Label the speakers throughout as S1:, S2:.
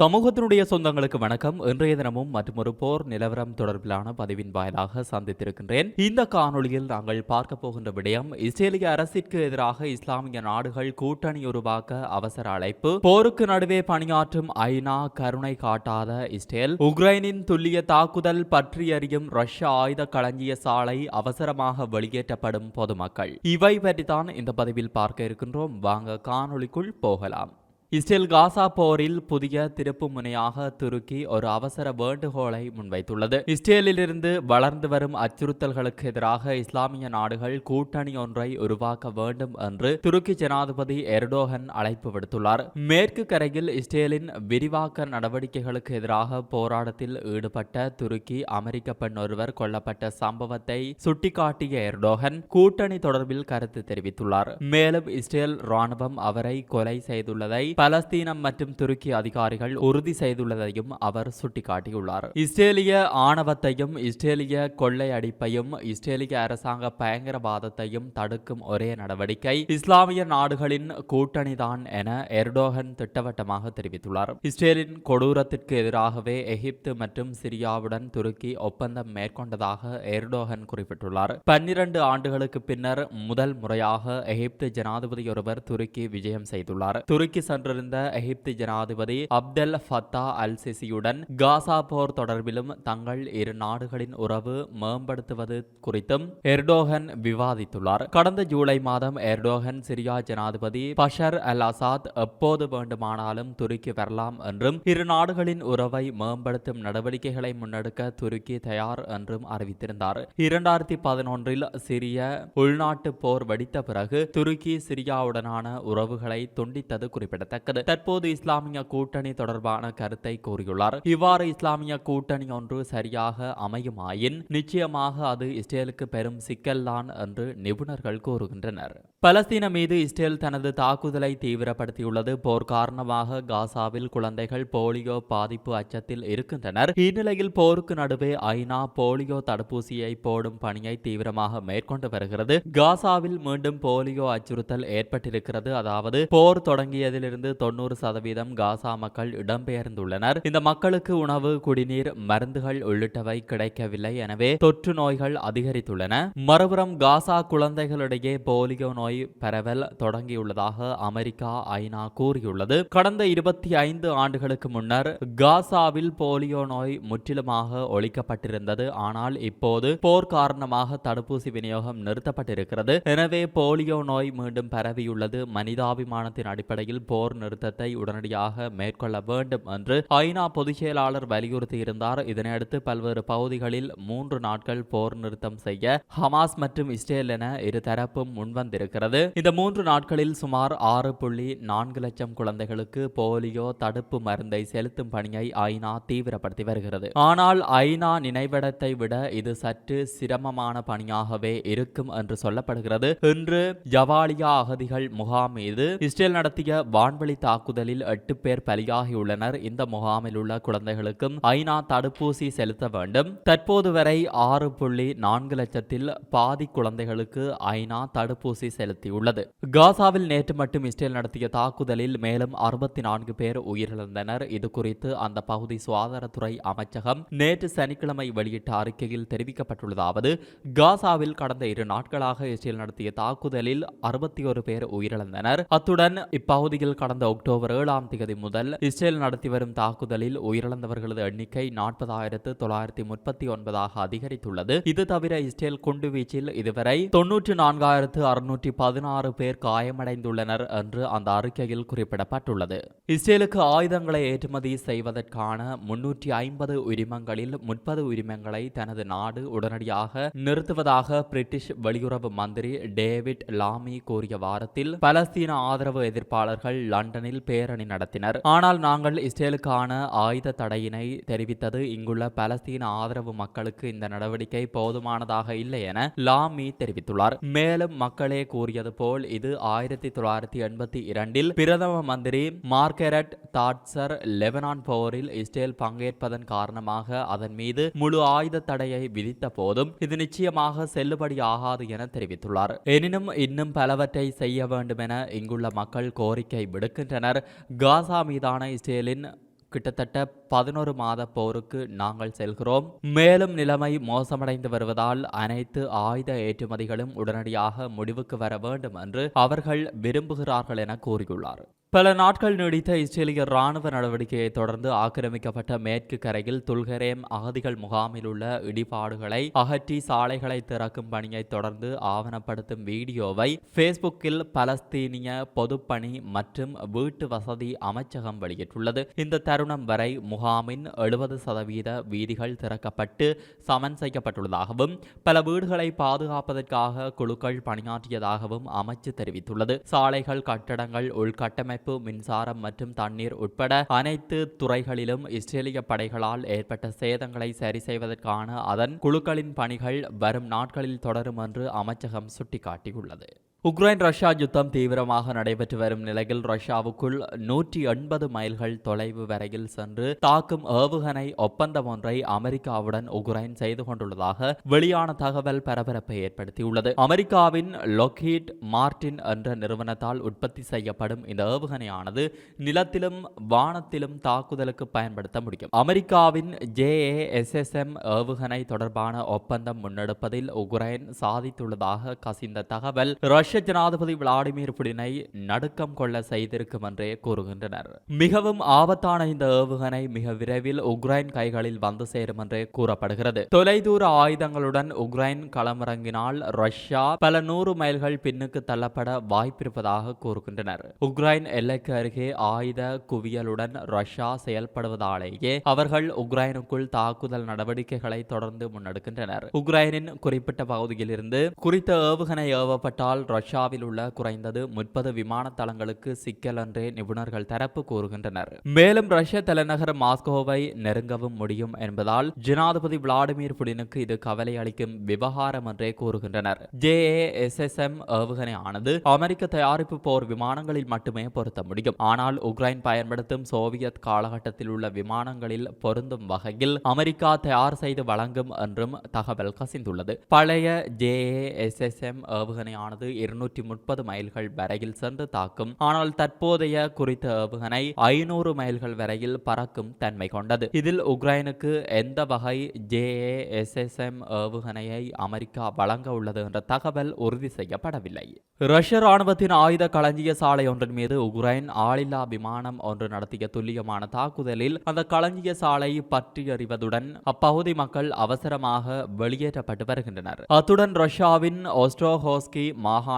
S1: சமூகத்தினுடைய சொந்தங்களுக்கு வணக்கம். இன்றைய தினமும் மற்றொரு போர் நிலவரம் தொடர்பிலான பதிவின் வாயிலாக சந்தித்திருக்கின்றேன். இந்த காணொளியில் நாங்கள் பார்க்க போகின்ற விடயம் இஸ்ரேலிய அரசிற்கு எதிராக இஸ்லாமிய நாடுகள் கூட்டணி உருவாக்க அவசர அழைப்பு போருக்கு நடுவே பணியாற்றும் ஐநா கருணை காட்டாத இஸ்ரேல் உக்ரைனின் துல்லிய தாக்குதல் பற்றி அறியும் ரஷ்ய ஆயுத களஞ்சிய சாலை அவசரமாக வெளியேற்றப்படும் பொதுமக்கள். இவை பற்றித்தான் இந்த பதிவில் பார்க்க இருக்கின்றோம். வாங்க காணொளிக்குள் போகலாம். இஸ்ரேல் காசா போரில் புதிய திருப்பு முனையாக துருக்கி ஒரு அவசர வேண்டுகோளை முன்வைத்துள்ளது. இஸ்ரேலிலிருந்து வளர்ந்து வரும் அச்சுறுத்தல்களுக்கு எதிராக இஸ்லாமிய நாடுகள் கூட்டணி ஒன்றை உருவாக்க வேண்டும் என்று துருக்கி ஜனாதிபதி எர்டோகன் அழைப்பு விடுத்துள்ளார். மேற்கு கரையில் இஸ்ரேலின் விரிவாக்க நடவடிக்கைகளுக்கு எதிராக போராட்டத்தில் ஈடுபட்ட துருக்கி அமெரிக்க பெண் ஒருவர் கொல்லப்பட்ட சம்பவத்தை சுட்டிக்காட்டிய எர்டோகன் கூட்டணி தொடர்பில் கருத்து தெரிவித்துள்ளார். மேலும் இஸ்ரேல் ராணுவம் அவரை கொலை செய்துள்ளதை பலஸ்தீனம் மற்றும் துருக்கி அதிகாரிகள் உறுதி செய்துள்ளதையும் அவர் சுட்டிக்காட்டியுள்ளார். இஸ்ரேலிய ஆணவத்தையும் இஸ்ரேலிய கொள்ளை அடிப்பையும் இஸ்ரேலிய அரசாங்க பயங்கரவாதத்தையும் தடுக்கும் ஒரே நடவடிக்கை இஸ்லாமிய நாடுகளின் கூட்டணிதான் என எர்டோகன் திட்டவட்டமாக தெரிவித்துள்ளார். இஸ்ரேலின் கொடூரத்திற்கு எதிராகவே எகிப்து மற்றும் சிரியாவுடன் துருக்கி ஒப்பந்தம் மேற்கொண்டதாக எர்டோகன் குறிப்பிட்டுள்ளார். பன்னிரண்டு ஆண்டுகளுக்கு பின்னர் முதல் முறையாக எகிப்து ஜனாதிபதி ஒருவர் துருக்கி விஜயம் செய்துள்ளார். துருக்கி சென்றிருந்த எகிப்து ஜனாதிபதி அப்தெல் ஃபத்தா அல் சிசியுடன் காசா போர் தொடர்பிலும் தங்கள் இரு நாடுகளின் உறவு மேம்படுத்துவது குறித்தும் எர்டோகன் விவாதித்துள்ளார். கடந்த ஜூலை மாதம் எர்டோகன் சிரியா ஜனாதிபதி பஷர் அல் அசாத் எப்போது வேண்டுமானாலும் துருக்கி வரலாம் என்றும் இரு நாடுகளின் உறவை மேம்படுத்தும் நடவடிக்கைகளை முன்னெடுக்க துருக்கி தயார் என்றும் அறிவித்திருந்தார். இரண்டாயிரத்தி பதினொன்றில் சிரிய உள்நாட்டு போர் வெடித்த பிறகு துருக்கி சிரியாவுடனான உறவுகளை துண்டித்தது குறிப்பிடத்தக்கது. குறிப்பிடத்தக்கது தற்போது இஸ்லாமிய கூட்டணி தொடர்பான கருத்தை கூறியுள்ளார். இவ்வாறு இஸ்லாமிய கூட்டணி ஒன்று சரியாக அமையுமாயின் நிச்சயமாக அது இஸ்ரேலுக்கு பெரும் சிக்கல்தான் என்று நிபுணர்கள் கூறுகின்றனர். பலஸ்தீன மீது இஸ்ரேல் தனது தாக்குதலை தீவிரப்படுத்தியுள்ளது. போர் காரணமாக காசாவில் குழந்தைகள் போலியோ பாதிப்பு அச்சத்தில் இருக்கின்றனர். இந்நிலையில் போருக்கு நடுவே ஐநா போலியோ தடுப்பூசியை போடும் பணியை தீவிரமாக மேற்கொண்டு வருகிறது காசாவில் மீண்டும் போலியோ அச்சுறுத்தல் ஏற்பட்டிருக்கிறது அதாவது போர் தொடங்கியதிலிருந்து இருந்து தொண்ணூறு சதவீதம் காசா மக்கள் இடம்பெயர்ந்துள்ளனர். இந்த மக்களுக்கு உணவு குடிநீர் மருந்துகள் உள்ளிட்டவை கிடைக்கவில்லை. எனவே தொற்று நோய்கள் அதிகரித்துள்ளன. மறுபுறம் காசா குழந்தைகளிடையே போலியோ நோய் பரவல் தொடங்கியுள்ளதாக அமெரிக்கா ஐநா கூறியுள்ளது. கடந்த இருபத்தி ஐந்து ஆண்டுகளுக்கு முன்னர் காசாவில் போலியோ நோய் முற்றிலுமாக ஒழிக்கப்பட்டிருந்தது. ஆனால் இப்போது போர் காரணமாக தடுப்பூசி விநியோகம் நிறுத்தப்பட்டிருக்கிறது. எனவே போலியோ நோய் மீண்டும் பரவியுள்ளது. மனிதாபிமானத்தின் அடிப்படையில் போர் நிறுத்தத்தை உடனடியாக மேற்கொள்ள வேண்டும் என்று ஐநா பொதுச் செயலாளர் வலியுறுத்தியிருந்தார். இதனையடுத்து பல்வேறு பகுதிகளில் மூன்று நாட்கள் போர் நிறுத்தம் செய்ய ஹமாஸ் மற்றும் இஸ்ரேல் என இருதரப்பும் முன்வந்திருக்கிறது. இந்த மூன்று நாட்களில் சுமார் ஆறு புள்ளி நான்கு லட்சம் குழந்தைகளுக்கு போலியோ தடுப்பு மருந்தை செலுத்தும் பணியை ஐநா தீவிரப்படுத்தி வருகிறது. ஆனால் ஐநா நினைவிடத்தை விட இது சற்று சிரமமான பணியாகவே இருக்கும் என்று சொல்லப்படுகிறது. இன்று ஜவாலியா அகதிகள் முகாம் மீது இஸ்ரேல் நடத்திய வான்வெளி வான்வழி தாக்குதலில் எட்டு பேர் பலியாகியுள்ளனர். இந்த முகாமில் உள்ள குழந்தைகளுக்கும் ஐநா தடுப்பூசி செலுத்த வேண்டும். தற்போது வரை ஆறு புள்ளி நான்கு லட்சத்தில் பாதி குழந்தைகளுக்கு ஐநா தடுப்பூசி செலுத்தியுள்ளது. காசாவில் நேற்று மட்டும் இஸ்ரேல் நடத்திய தாக்குதலில் மேலும் அறுபத்தி நான்கு பேர் உயிரிழந்தனர். இது குறித்து அந்த பகுதி சுகாதாரத்துறை அமைச்சகம் நேற்று சனிக்கிழமை வெளியிட்ட அறிக்கையில் தெரிவிக்கப்பட்டுள்ளதாவது காசாவில் கடந்த இரு நாட்களாக இஸ்ரேல் நடத்திய தாக்குதலில் அறுபத்தி ஒரு பேர் உயிரிழந்தனர். அத்துடன் இப்பகுதியில் கடந்த கடந்த அக்டோபர் ஏழாம் தேதி முதல் இஸ்ரேல் நடத்தி வரும் தாக்குதலில் உயிரிழந்தவர்களது எண்ணிக்கை நாற்பதாயிரத்து தொள்ளாயிரத்தி முப்பத்தி ஒன்பதாக அதிகரித்துள்ளது. இது தவிர இஸ்ரேல் குண்டுவீச்சில் இதுவரை தொன்னூற்றி நான்காயிரத்து அறுநூற்றி பதினாறு பேர் காயமடைந்துள்ளனர் என்று அந்த அறிக்கையில் குறிப்பிடப்பட்டுள்ளது. இஸ்ரேலுக்கு ஆயுதங்களை ஏற்றுமதி செய்வதற்கான முன்னூற்றி ஐம்பது உரிமங்களில் முப்பது உரிமங்களை தனது நாடு உடனடியாக நிறுத்துவதாக பிரிட்டிஷ் வெளியுறவு மந்திரி டேவிட் லாமி கூறிய வாரத்தில் பலஸ்தீன ஆதரவு எதிர்ப்பாளர்கள் லண்டனில் பேரணி நடத்தினர். ஆனால் நாங்கள் இஸ்ரேலுக்கான ஆயுத தடையினை தெரிவித்தது இங்குள்ள பலஸ்தீன ஆதரவு மக்களுக்கு இந்த நடவடிக்கை போதுமானதாக இல்லை என லாமி தெரிவித்துள்ளார். மேலும் மக்களே கூறியது போல் இது ஆயிரத்தி தொள்ளாயிரத்தி எண்பத்தி இரண்டில் பிரதம மந்திரி மார்கரெட் தாட்சர் லெபனான் போரில் இஸ்ரேல் பங்கேற்பதன் காரணமாக அதன் மீது முழு ஆயுத தடையை விதித்த போதும் இது நிச்சயமாக செல்லுபடியாகாது என தெரிவித்துள்ளார். எனினும் இன்னும் பலவற்றை செய்ய வேண்டும் என இங்குள்ள மக்கள் கோரிக்கை விடுக்கின்றனர் காசா மீதான இஸ்ரேலின் கிட்டத்தட்ட பதினோரு மாத போருக்கு நாங்கள் செல்கிறோம். மேலும் நிலைமை மோசமடைந்து வருவதால் அனைத்து ஆயுத ஏற்றுமதிகளும் உடனடியாக முடிவுக்கு வர வேண்டும் என்று அவர்கள் விரும்புகிறார்கள் என கூறியுள்ளார். பல நாட்கள் நீடித்த இஸ்ரேலிய ராணுவ நடவடிக்கையை தொடர்ந்து ஆக்கிரமிக்கப்பட்ட மேற்கு கரையில் துல்கரேம் அகதிகள் முகாமில் உள்ள இடிபாடுகளை அகற்றி சாலைகளை திறக்கும் பணியை தொடர்ந்து ஆவணப்படுத்தும் வீடியோவை ஃபேஸ்புக்கில் பலஸ்தீனிய பொதுப்பணி மற்றும் வீட்டு வசதி அமைச்சகம் வெளியிட்டுள்ளது. இந்த தருணம் வரை முகாமின் எழுபது சதவீத வீதிகள் திறக்கப்பட்டு சமன் செய்யப்பட்டுள்ளதாகவும் பல வீடுகளை பாதுகாப்பதற்காக குழுக்கள் பணியாற்றியதாகவும் அமைச்சு தெரிவித்துள்ளது. சாலைகள் கட்டடங்கள் உள்கட்டமை உள்கட்டமைப்பு மின்சாரம் மற்றும் தண்ணீர் உட்பட அனைத்து துறைகளிலும் இஸ்ரேலிய படைகளால் ஏற்பட்ட சேதங்களை சரி செய்வதற்கான அதன் குழுக்களின் பணிகள் வரும் நாட்களில் தொடரும் என்று அமைச்சகம் சுட்டிக்காட்டியுள்ளது. உக்ரைன் ரஷ்யா யுத்தம் தீவிரமாக நடைபெற்று வரும் நிலையில் ரஷ்யாவுக்குள் நூற்றி எண்பது மைல்கள் தொலைவு வரையில் சென்று தாக்கும் ஏவுகணை ஒப்பந்தம் ஒன்றை அமெரிக்காவுடன் உக்ரைன் செய்து கொண்டுள்ளதாக வெளியான தகவல் பரபரப்பை ஏற்படுத்தியுள்ளது. அமெரிக்காவின் லொக்ஹீட் மார்டின் என்ற நிறுவனத்தால் உற்பத்தி செய்யப்படும் இந்த ஏவுகணையானது நிலத்திலும் வானத்திலும் தாக்குதலுக்கு பயன்படுத்த முடியும். அமெரிக்காவின் ஜேஏஎஸ்எஸ்எம் ஏவுகணை தொடர்பான ஒப்பந்தம் முன்னெடுப்பதில் உக்ரைன் சாதித்துள்ளதாக கசிந்த தகவல் ரஷ்ய ரஷ்ய ஜனாதிபதி விளாடிமிர் புடினை நடுக்கம் கொள்ள செய்திருக்கும் என்றே கூறுகின்றனர். மிகவும் ஆபத்தான இந்த ஏவுகணை மிக விரைவில் உக்ரைன் கைகளில் வந்து சேரும் என்றே கூறப்படுகிறது. தொலைதூர ஆயுதங்களுடன் உக்ரைன் களமிறங்கினால் ரஷ்யா பல நூறு மைல்கள் பின்னுக்கு தள்ளப்பட வாய்ப்பிருப்பதாக கூறுகின்றனர். உக்ரைன் எல்லைக்கு அருகே ஆயுத குவியலுடன் ரஷ்யா செயல்படுவதாலேயே அவர்கள் உக்ரைனுக்குள் தாக்குதல் நடவடிக்கைகளை தொடர்ந்து முன்னெடுக்கின்றனர். உக்ரைனின் குறிப்பிட்ட பகுதியிலிருந்து குறித்த ஏவுகணை ஏவப்பட்டால் ரஷ்யாவில் உள்ள குறைந்தது முப்பது விமான தளங்களுக்கு சிக்கல் என்றே நிபுணர்கள் தரப்பு கூறுகின்றனர். மேலும் ரஷ்ய தலைநகர் மாஸ்கோவை நெருங்கவும் முடியும் என்பதால் ஜனாதிபதி விளாடிமிர் புடினுக்கு இது கவலை அளிக்கும் விவகாரம் என்றே கூறுகின்றனர். ஜே ஏ எஸ் ஜேஏஎஸ்எஸ்எம் ஏவுகணை ஆனது அமெரிக்க தயாரிப்பு போர் விமானங்களில் மட்டுமே பொருத்த முடியும். ஆனால் உக்ரைன் பயன்படுத்தும் சோவியத் காலகட்டத்தில் உள்ள விமானங்களில் பொருந்தும் வகையில் அமெரிக்கா தயார் செய்து வழங்கும் என்றும் தகவல் கசிந்துள்ளது. பழைய J A S S M ஏவுகணையானது இருநூற்றி முப்பது மைல்கள் வரையில் சென்று தாக்கும். ஆனால் தற்போதைய குறித்த ஏவுகணை ஐநூறு மைல்கள் வரையில் பறக்கும் தன்மை கொண்டது. இதில் உக்ரைனுக்கு எந்த வகை ஜேஏஎஸ்எஸ்எம் ஏவுகணையை அமெரிக்கா வழங்க உள்ளது என்ற தகவல் உறுதி செய்யப்படவில்லை. ரஷ்ய ராணுவத்தின் ஆயுத களஞ்சிய சாலை ஒன்றின் மீது உக்ரைன் ஆளில்லா விமானம் ஒன்று நடத்திய துல்லியமான தாக்குதலில் அந்த களஞ்சிய சாலை பற்றி எறிவதுடன் அப்பகுதி மக்கள் அவசரமாக வெளியேற்றப்பட்டு வருகின்றனர். அத்துடன் ரஷ்யாவின் ஒஸ்ட்ரோஹோஸ்கி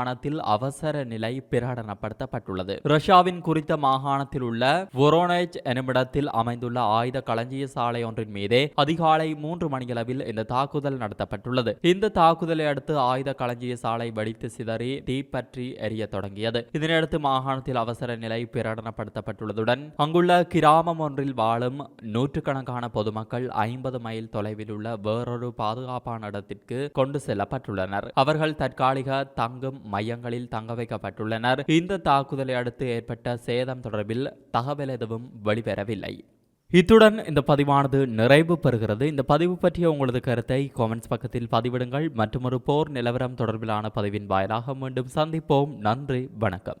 S1: மாகாணத்தில் அவசர நிலை பிரகடனப்படுத்தப்பட்டுள்ளது. ரஷ்யாவின் குறித்த மாகாணத்தில் உள்ள வொரோனேஜ் என்னுமிடத்தில் அமைந்துள்ள ஆயுத களஞ்சிய சாலை ஒன்றின் மீதே அதிகாலை மூன்று மணியளவில் இந்த தாக்குதல் நடத்தப்பட்டுள்ளது. இந்த தாக்குதலை அடுத்து ஆயுத களஞ்சிய சாலை வெடித்து சிதறி தீப்பற்றி எரிய தொடங்கியது. இதனையடுத்து மாகாணத்தில் அவசர நிலை பிரகடனப்படுத்தப்பட்டுள்ளதுடன் அங்குள்ள கிராமம் ஒன்றில் வாழும் நூற்றுக்கணக்கான பொதுமக்கள் ஐம்பது மைல் தொலைவில் உள்ள வேறொரு பாதுகாப்பான இடத்திற்கு கொண்டு செல்லப்பட்டுள்ளனர். அவர்கள் தற்காலிக தங்கும் மையங்களில் தங்க வைக்கப்பட்டுள்ளனர். இந்த தாக்குதலை அடுத்து ஏற்பட்ட சேதம் தொடர்பில் தகவல் எதுவும் வெளிவரவில்லை. இத்துடன் இந்த பதிவானது நிறைவு பெறுகிறது. இந்த பதிவு பற்றிய உங்களது கருத்தை காமெண்ட்ஸ் பக்கத்தில் பதிவிடுங்கள். மற்றும் ஒரு போர் நிலவரம் தொடர்பிலான பதிவின் வாயிலாக மீண்டும் சந்திப்போம். நன்றி வணக்கம்.